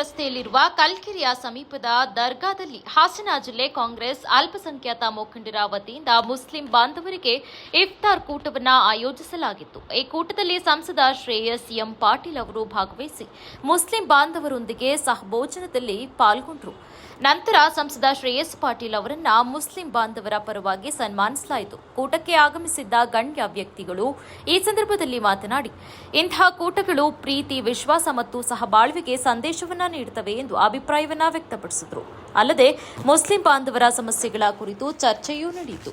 ರಸ್ತೆಯಲ್ಲಿರುವ ಕಲ್ಕಿರಿಯ ಸಮೀಪದ ದರ್ಗಾದಲ್ಲಿ ಹಾಸನ ಜಿಲ್ಲೆ ಕಾಂಗ್ರೆಸ್ ಅಲ್ಪಸಂಖ್ಯಾತ ಮುಖಂಡರ ವತಿಯಿಂದ ಮುಸ್ಲಿಂ ಬಾಂಧವರಿಗೆ ಇಫ್ತಾರ್ ಕೂಟವನ್ನು ಆಯೋಜಿಸಲಾಗಿತ್ತು. ಈ ಕೂಟದಲ್ಲಿ ಸಂಸದ ಶ್ರೇಯಸ್ ಎಂ ಪಾಟೀಲ್ ಅವರು ಭಾಗವಹಿಸಿ ಮುಸ್ಲಿಂ ಬಾಂಧವರೊಂದಿಗೆ ಸಹಭೋಜನದಲ್ಲಿ ಪಾಲ್ಗೊಂಡರು. ನಂತರ ಸಂಸದ ಶ್ರೇಯಸ್ ಪಾಟೀಲ್ ಅವರನ್ನ ಮುಸ್ಲಿಂ ಬಾಂಧವರ ಪರವಾಗಿ ಸನ್ಮಾನಿಸಲಾಯಿತು. ಕೂಟಕ್ಕೆ ಆಗಮಿಸಿದ್ದ ಗಣ್ಯ ವ್ಯಕ್ತಿಗಳು ಈ ಸಂದರ್ಭದಲ್ಲಿ ಮಾತನಾಡಿ ಇಂತಹ ಕೂಟಗಳು ಪ್ರೀತಿ, ವಿಶ್ವಾಸ ಮತ್ತು ಸಹಬಾಳ್ವೆಗೆ ಸಂದೇಶವನ್ನ ನೀಡುತ್ತವೆ ಎಂದು ಅಭಿಪ್ರಾಯವನ್ನ ವ್ಯಕ್ತಪಡಿಸಿದರು. ಅಲ್ಲದೆ ಮುಸ್ಲಿಂ ಬಾಂಧವರ ಸಮಸ್ಯೆಗಳ ಕುರಿತು ಚರ್ಚೆಯೂ ನಡೆಯಿತು.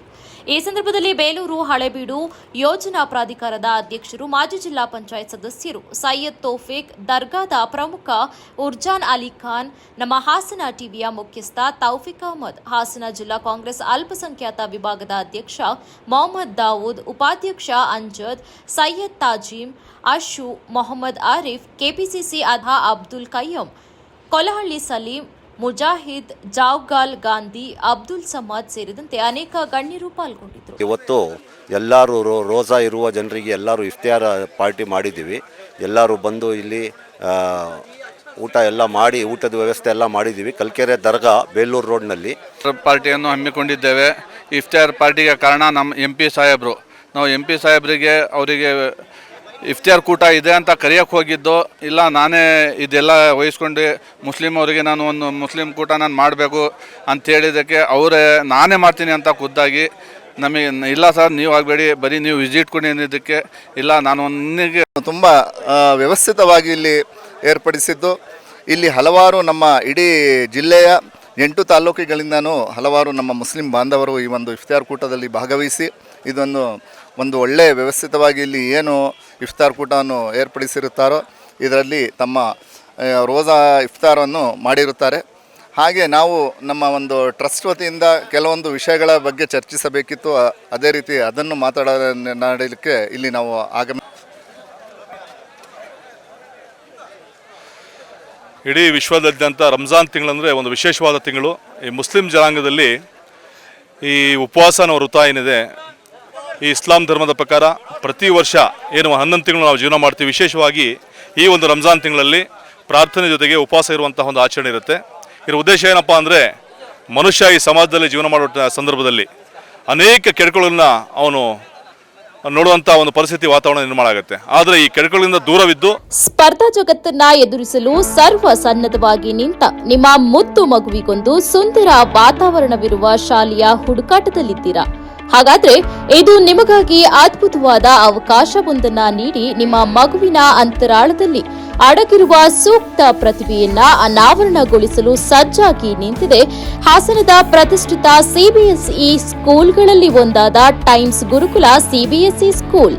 ಈ ಸಂದರ್ಭದಲ್ಲಿ ಬೇಲೂರು, ಹಳೆಬೀಡು, ಯೋಜನಾ ಪ್ರಾಧಿಕಾರದ ಅಧ್ಯಕ್ಷರು, ಮಾಜಿ ಜಿಲ್ಲಾ ಪಂಚಾಯತ್ ಸದಸ್ಯರು, ಸೈಯದ್ ತೋಫಿಕ್, ದರ್ಗಾದ ಪ್ರಮುಖ ಉರ್ಜಾನ್ ಅಲಿ ಖಾನ್, ನಮ್ಮ ಹಾಸನ ಟಿವಿಯ ಮುಖ್ಯಸ್ಥ ತೌಫಿಕ್ ಅಹಮದ್, ಹಾಸನ ಜಿಲ್ಲಾ ಕಾಂಗ್ರೆಸ್ ಅಲ್ಪಸಂಖ್ಯಾತ ವಿಭಾಗದ ಅಧ್ಯಕ್ಷ ಮೊಹಮ್ಮದ್ ದಾವೂದ್, ಉಪಾಧ್ಯಕ್ಷ ಅಂಜದ್, ಸೈಯದ್ ತಾಜೀಮ್, ಅಶು ಮೊಹಮ್ಮದ್ ಆರಿಫ್, ಕೆಪಿಸಿಸಿ ಅಧಾ ಅಬ್ದುಲ್ ಕಯ್ಯಂ ಕೊಲಹಳ್ಳಿ ಸಲೀಂ ಮುಜಾಹಿದ್ ಜಾವ್ಗಾಲ್ ಗಾಂಧಿ ಅಬ್ದುಲ್ ಸಮಾದ್ ಸೇರಿದಂತೆ ಅನೇಕ ಗಣ್ಯರು ಪಾಲ್ಗೊಂಡಿದ್ದರು. ಇವತ್ತು ಎಲ್ಲರೂ ರೋ ರೋಜಾ ಇರುವ ಜನರಿಗೆ ಎಲ್ಲರೂ ಇಫ್ತಿಯಾರ ಪಾರ್ಟಿ ಮಾಡಿದ್ದೀವಿ. ಎಲ್ಲರೂ ಬಂದು ಇಲ್ಲಿ ಊಟ ಎಲ್ಲ ಮಾಡಿ ಊಟದ ವ್ಯವಸ್ಥೆ ಎಲ್ಲ ಮಾಡಿದ್ದೀವಿ. ಕಲ್ಕೆರೆ ದರ್ಗಾ ಬೇಲೂರು ರೋಡ್ನಲ್ಲಿ. ಪಾರ್ಟಿಯನ್ನು ಹಮ್ಮಿಕೊಂಡಿದ್ದೇವೆ. ಇಫ್ತಿಯಾರ್ ಪಾರ್ಟಿಗೆ ಕಾರಣ ನಮ್ಮ ಎಂ ಪಿ ಸಾಹೇಬರು. ನಾವು ಎಂ ಪಿ ಸಾಹೇಬರಿಗೆ ಅವರಿಗೆ ಇಫ್ತಾರ್ ಕೂಟ ಇದೆ ಅಂತ ಕರೆಯೋಕ್ಕೆ ಹೋಗಿದ್ದು, ಇಲ್ಲ ನಾನೇ ಇದೆಲ್ಲ ವಹಿಸ್ಕೊಂಡು ಮುಸ್ಲಿಮ್ ಅವರಿಗೆ ನಾನು ಒಂದು ಮುಸ್ಲಿಂ ಕೂಟ ನಾನು ಮಾಡಬೇಕು ಅಂತ ಹೇಳಿದ್ದಕ್ಕೆ ಅವರೇ ನಾನೇ ಮಾಡ್ತೀನಿ ಅಂತ ಖುದ್ದಾಗಿ ನಮಗೆ ಇಲ್ಲ ಸರ್, ನೀವು ಆಗಬೇಡಿ, ಬರೀ ನೀವು ವಿಸಿಟ್ ಕೊಡಿ ಅನ್ನೋದಕ್ಕೆ, ಇಲ್ಲ ನಾನು ಒಂದಿಗೆ ತುಂಬ ವ್ಯವಸ್ಥಿತವಾಗಿ ಇಲ್ಲಿ ಏರ್ಪಡಿಸಿದ್ದು. ಇಲ್ಲಿ ಹಲವಾರು ನಮ್ಮ ಇಡೀ ಜಿಲ್ಲೆಯ ಎಂಟು ತಾಲೂಕುಗಳಿಂದನೂ ಹಲವಾರು ನಮ್ಮ ಮುಸ್ಲಿಂ ಬಾಂಧವರು ಈ ಒಂದು ಇಫ್ತಿಯಾರ್ ಕೂಟದಲ್ಲಿ ಭಾಗವಹಿಸಿ ಇದೊಂದು ಒಂದು ಒಳ್ಳೆಯ ವ್ಯವಸ್ಥಿತವಾಗಿ ಇಲ್ಲಿ ಏನು ಇಫ್ತಾರ್ ಕೂಟವನ್ನು ಏರ್ಪಡಿಸಿರುತ್ತಾರೋ ಇದರಲ್ಲಿ ತಮ್ಮ ರೋಜಾ ಇಫ್ತಾರನ್ನು ಮಾಡಿರುತ್ತಾರೆ. ಹಾಗೆ ನಾವು ನಮ್ಮ ಒಂದು ಟ್ರಸ್ಟ್ ವತಿಯಿಂದ ಕೆಲವೊಂದು ವಿಷಯಗಳ ಬಗ್ಗೆ ಚರ್ಚಿಸಬೇಕಿತ್ತು. ಅದೇ ರೀತಿ ಅದನ್ನು ಮಾತಾಡ ನಾಡಲಿಕ್ಕೆ ಇಲ್ಲಿ ನಾವು ಆಗಮ, ಇಡೀ ವಿಶ್ವದಾದ್ಯಂತ ರಂಜಾನ್ ತಿಂಗಳಂದರೆ ಒಂದು ವಿಶೇಷವಾದ ತಿಂಗಳು. ಈ ಮುಸ್ಲಿಂ ಜನಾಂಗದಲ್ಲಿ ಈ ಉಪವಾಸನ ವೃತ ಏನಿದೆ ಈ ಇಸ್ಲಾಂ ಧರ್ಮದ ಪ್ರಕಾರ ಪ್ರತಿ ವರ್ಷ ಏನು ಹನ್ನೊಂದು ತಿಂಗಳು ನಾವು ಜೀವನ ಮಾಡ್ತೀವಿ. ವಿಶೇಷವಾಗಿ ಈ ಒಂದು ರಂಜಾನ್ ತಿಂಗಳಲ್ಲಿ ಪ್ರಾರ್ಥನೆ ಜೊತೆಗೆ ಉಪವಾಸ ಇರುವಂತಹ ಒಂದು ಆಚರಣೆ ಇರುತ್ತೆ. ಇದರ ಉದ್ದೇಶ ಏನಪ್ಪ ಅಂದರೆ ಮನುಷ್ಯ ಈ ಸಮಾಜದಲ್ಲಿ ಜೀವನ ಮಾಡುವ ಸಂದರ್ಭದಲ್ಲಿ ಅನೇಕ ಕೆಡುಕುಗಳನ್ನ ಅವನು ನೋಡುವಂಥ ಒಂದು ಪರಿಸ್ಥಿತಿ ವಾತಾವರಣ ನಿರ್ಮಾಣ ಆಗುತ್ತೆ. ಆದರೆ ಈ ಕೆಡಕುಗಳಿಂದ ದೂರವಿದ್ದು ಸ್ಪರ್ಧಾ ಜಗತ್ತನ್ನ ಎದುರಿಸಲು ಸರ್ವ ಸನ್ನದ್ಧವಾಗಿ ನಿಂತ ನಿಮ್ಮ ಮುದ್ದು ಮಗುವಿಗೊಂದು ಸುಂದರ ವಾತಾವರಣವಿರುವ ಶಾಲೆಯ ಹುಡುಕಾಟದಲ್ಲಿದ್ದೀರಾ? ಹಾಗಾದ್ರೆ ಇದು ನಿಮಗಾಗಿ ಅದ್ಭುತವಾದ ಅವಕಾಶವೊಂದನ್ನ ನೀಡಿ ನಿಮ್ಮ ಮಗುವಿನ ಅಂತರಾಳದಲ್ಲಿ ಅಡಗಿರುವ ಸೂಕ್ತ ಪ್ರತಿಭೆಯನ್ನ ಅನಾವರಣಗೊಳಿಸಲು ಸಜ್ಜಾಗಿ ನಿಂತಿದೆ. ಹಾಸನದ ಪ್ರತಿಷ್ಠಿತ ಸಿಬಿಎಸ್ಇ ಸ್ಕೂಲ್ಗಳಲ್ಲಿ ಒಂದಾದ ಟೈಮ್ಸ್ ಗುರುಕುಲ ಸಿಬಿಎಸ್ಇ ಸ್ಕೂಲ್